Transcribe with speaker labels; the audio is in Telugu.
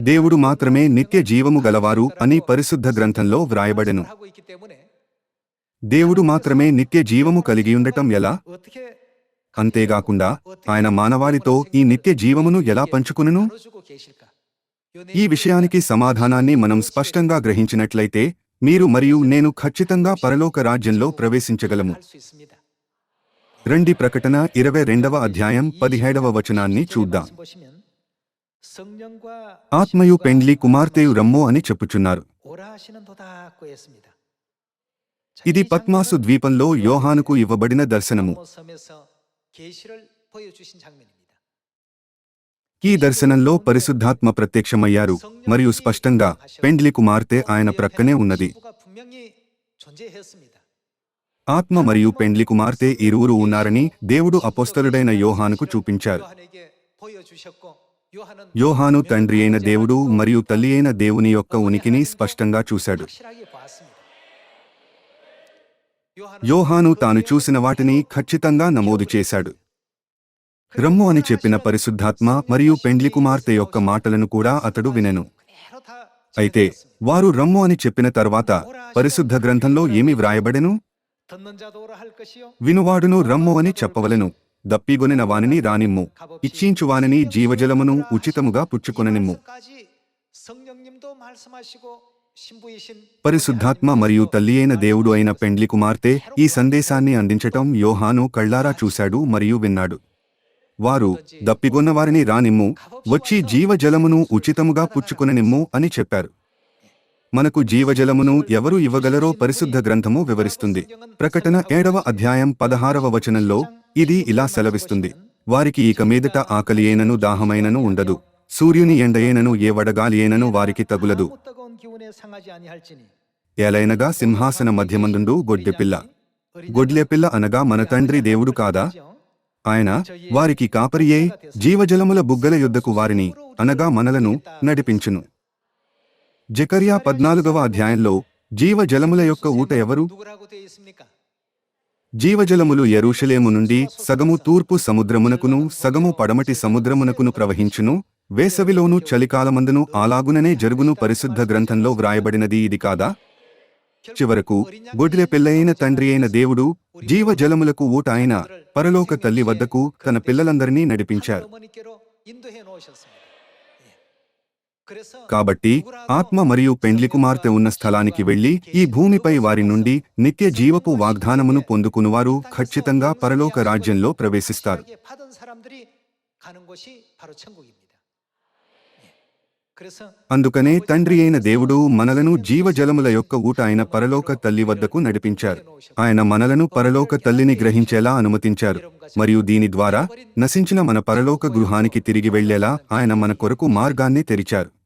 Speaker 1: దేవుడు మాత్రమే నిత్య జీవము గలవారు అని పరిశుద్ధ గ్రంథంలో వ్రాయబడెను. దేవుడు మాత్రమే నిత్య జీవము కలిగి ఉండటం ఎలా? అంతేగాకుండా ఆయన మానవారితో ఈ నిత్య జీవమును ఎలా పంచుకునను? ఈ విషయానికి సమాధానాన్ని మనం స్పష్టంగా గ్రహించినట్లయితే మీరు మరియు నేను ఖచ్చితంగా పరలోక రాజ్యంలో ప్రవేశించగలము. రెండి ప్రకటన ఇరవై రెండవ అధ్యాయం పదిహేడవ వచనాన్ని చూద్దాం. ఆత్మయు పెండ్లి కుమార్తెయు రమ్మో అని చెప్పుచున్నారు ఇది పద్మాసు ద్వీపంలో యోహానుకు ఇవ్వబడిన దర్శనము ఈ దర్శనంలో పరిశుద్ధాత్మ ప్రత్యక్షమయ్యారు మరియు స్పష్టంగా పెండ్లి కుమార్తె ఆయన ప్రక్కనే ఉన్నది ఆత్మ మరియు పెండ్లి కుమార్తె ఇరువురు ఉన్నారని దేవుడు అపోస్తలుడైన యోహానుకు చూపించారు యోహాను తండ్రి అయిన దేవుడు మరియు తల్లి అయిన దేవుని యొక్క ఉనికిని స్పష్టంగా చూశాడు. యోహాను తాను చూసిన వాటిని ఖచ్చితంగా నమోదు చేశాడు. రమ్ము అని చెప్పిన పరిశుద్ధాత్మ మరియు పెండ్లి కుమార్తె యొక్క మాటలను కూడా అతడు వినెను. అయితే వారు రమ్ము అని చెప్పిన తర్వాత పరిశుద్ధ గ్రంథంలో ఏమి వ్రాయబడెను? వినువాడును రమ్ము అని చెప్పవలను. దప్పిగొనిన వానిని రానిమ్ము. ఇచ్చించువానిని జీవజలమును ఉచితముగా పుచ్చుకొననిమ్ము. పరిశుద్ధాత్మ మరియు తల్లి అయిన దేవుడు అయిన పెండ్లి కుమార్తె ఈ సందేశాన్ని అందించటం యోహాను కళ్ళారా చూశాడు మరియు విన్నాడు. వారు దప్పిగొన్నవారిని రానిమ్ము వచ్చి జీవజలమును ఉచితముగా పుచ్చుకొననిమ్ము అని చెప్పారు. మనకు జీవజలమును ఎవరు ఇవ్వగలరో పరిశుద్ధ గ్రంథము వివరిస్తుంది. ప్రకటన ఏడవ అధ్యాయం పదహారవ వచనంలో ఇది ఇలా సెలవిస్తుంది. వారికి ఇక మీదట ఆకలియేనను దాహమైనను ఉండదు. సూర్యుని ఎండయేనను ఏ వడగాలియేనను వారికి తగులదు. ఏలైనగా సింహాసన మధ్యమందుండు గొడ్డెపిల్ల గొడ్లెపిల్ల అనగా మన తండ్రి దేవుడు కాదా? ఆయన వారికి కాపరియే జీవజలముల బుగ్గల యుద్ధకు వారిని అనగా మనలను నడిపించును. జకరియా పద్నాలుగవ అధ్యాయంలో జీవజలముల యొక్క ఊట ఎవరు? జీవజలములు ఎరూషలేము నుండి సగము తూర్పు సముద్రమునకును సగము పడమటి సముద్రమునకును ప్రవహించును వేసవిలోను చలికాలమందును అలాగుననే జరుగును పరిశుద్ధ గ్రంథంలో వ్రాయబడినది ఇది కాదా? చివరకు గొడ్లె పిల్లయైన తండ్రి అయిన దేవుడు జీవజలములకు ఊట ఆయన పరలోక తల్లి వద్దకు తన పిల్లలందరినీ నడిపించారు. కాబట్టి ఆత్మ మరియు పెండ్లి కుమార్తె ఉన్న స్థలానికి వెళ్ళి ఈ భూమిపై వారి నుండి నిత్య జీవపు వాగ్దానమును పొందుకునివారు ఖచ్చితంగా పరలోక రాజ్యంలో ప్రవేశిస్తారు. అందుకనే తండ్రి అయిన దేవుడు మనలను జీవజలముల యొక్క ఊట ఆయన పరలోక తల్లి వద్దకు నడిపించారు. ఆయన మనలను పరలోక తల్లిని గ్రహించేలా అనుమతించారు. మరియు దీని ద్వారా నశించిన మన పరలోక గృహానికి తిరిగి వెళ్ళేలా ఆయన మన కొరకు మార్గాన్ని తెరిచారు.